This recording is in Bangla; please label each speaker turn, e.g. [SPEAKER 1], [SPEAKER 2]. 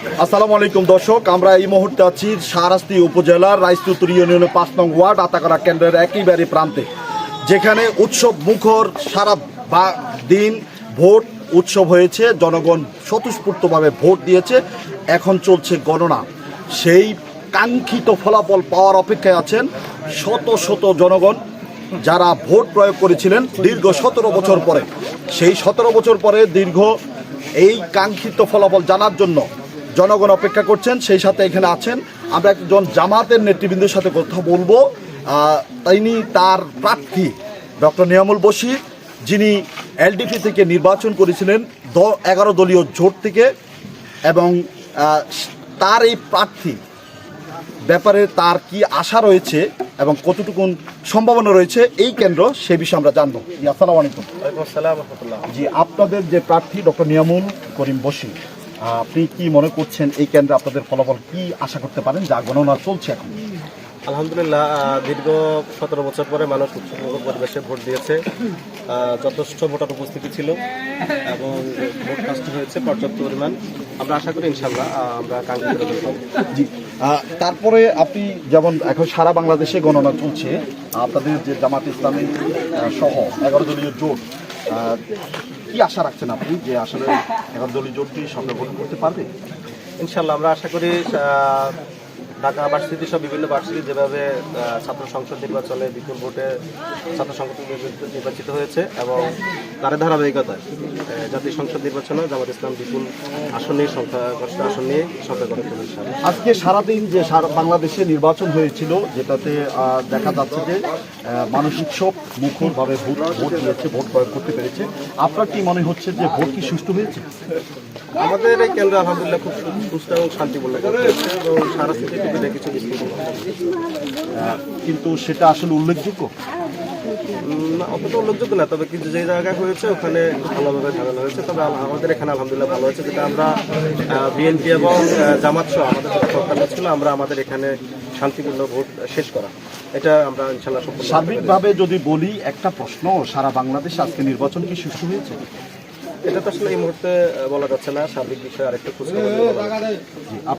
[SPEAKER 1] আসসালামু আলাইকুম দর্শক, আমরা এই মুহূর্তে আছি শাহরাস্তি উপজেলার রাইস্তুতুর ইউনিয়নের পাঁচ নং ওয়ার্ড আতাকারা কেন্দ্রের একেবারে প্রান্তে, যেখানে উৎসব মুখর সারা দিন ভোট উৎসব হয়েছে, জনগণ স্বতঃস্ফূর্তভাবে ভোট দিয়েছে, এখন চলছে গণনা। সেই কাঙ্ক্ষিত ফলাফল পাওয়ার অপেক্ষায় আছেন শত শত জনগণ যারা ভোট প্রয়োগ করেছিলেন দীর্ঘ সতেরো বছর পরে। সেই সতেরো বছর পরে দীর্ঘ এই কাঙ্ক্ষিত ফলাফল জানার জন্য জনগণ অপেক্ষা করছেন সেই সাথে এখানে আছেন। আমরা একজন জামাতের নেতৃবৃন্দের সাথে কথা বলব। তিনি তার প্রার্থী ডক্টর নিয়ামুল বশির যিনি এলডিপি থেকে নির্বাচন করেছিলেন দ এগারো দলীয় জোট থেকে এবং তার এই প্রার্থী ব্যাপারে তার কি আশা রয়েছে এবং কতটুকু সম্ভাবনা রয়েছে এই কেন্দ্র সে বিষয়ে আমরা জানব। জি, আসসালামু আলাইকুম। জি আপনাদের যে প্রার্থী ডক্টর নিয়ামুল করিম বসি আপনি কি মনে করছেন এই কেন্দ্রে আপনাদের ফলাফল কি আশা করতে পারেন? যা গণনা চলছে এখন।
[SPEAKER 2] আলহামদুলিল্লাহ দীর্ঘ সতেরো বছর পরে মানুষ উৎসবমুখর পরিবেশে ভোট দিয়েছে। যথেষ্ট ভোটার উপস্থিতি ছিল এবং ভোট কাস্ট হয়েছে পর্যাপ্ত পরিমাণ। আমরা আশা করি ইনশাল্লাহ আমরা কাঙ্ক্ষিত
[SPEAKER 1] জি তারপরে আপনি যেমন এখন সারা বাংলাদেশে গণনা চলছে আপনাদের যে জামাত ইসলামী সহ এগারো দলীয় জোট কি আশা রাখছেন আপনি যে আসলে দলীয় জোটটি সরকার গঠন করতে পারবে?
[SPEAKER 2] ইনশাল্লাহ আমরা আশা করি ঢাকা ভার্সিটি সব বিভিন্ন ভার্সিটি যেভাবে ছাত্র সংসদ নির্বাচনে বিপুল ভোটে ছাত্র সংসদ নির্বাচিত- নির্বাচিত হয়েছে এবং তার ধারাবাহিকতায় জাতীয় সংসদ নির্বাচনে জামাত ইসলাম বিপুল আসন নিয়ে সংখ্যা আসন নিয়ে সংখ্যা গঠন ইনশাল্লাহ
[SPEAKER 1] আজকে সারাদিন যে বাংলাদেশে নির্বাচন হয়েছিল যেটাতে দেখা যাচ্ছে যে মানুষ উৎসব মুখরভাবে ভোট ভোট দিয়েছে ভোট প্রয়োগ করতে পেরেছে। আপনার কি মনে হচ্ছে যে ভোট কি সুষ্ঠু হয়েছে?
[SPEAKER 2] আমাদের এই কেন্দ্র আলহামদুলিল্লাহ খুব সুস্থ এবং শান্তিপূর্ণ এবং সারা স্থিতিতে কিছু
[SPEAKER 1] কিন্তু সেটা আসলে উল্লেখযোগ্য?
[SPEAKER 2] না, অতটা উল্লেখযোগ্য না তবে কিন্তু যে জায়গায় হয়েছে ওখানে ভালোভাবে ঝামেলা হয়েছে। তবে আমাদের এখানে আলহামদুলিল্লাহ ভালো হয়েছে যেটা আমরা বিএনপি এবং জামাত সহ আমাদের সরকার ছিল আমরা আমাদের এখানে শান্তিপূর্ণ ভোট শেষ করা। এটা আমরা ইনশাল্লাহ
[SPEAKER 1] সার্বিকভাবে যদি বলি একটা প্রশ্ন সারা বাংলাদেশ আজকে নির্বাচন কি সুষ্ঠু হয়েছে?
[SPEAKER 2] এটা তো আসলে এই মুহূর্তে বলা যাচ্ছে না সার্বিক বিষয়ে আরেকটু খোঁজ